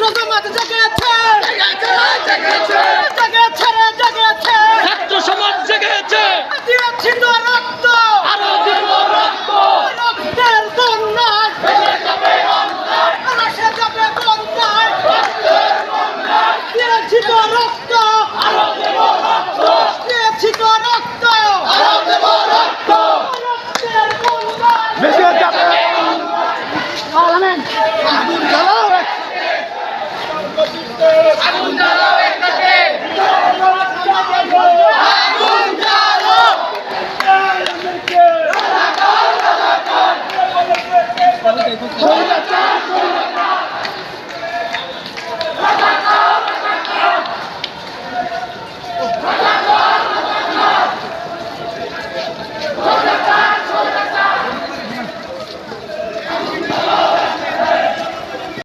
প্রথম হাতে থেকে 哎。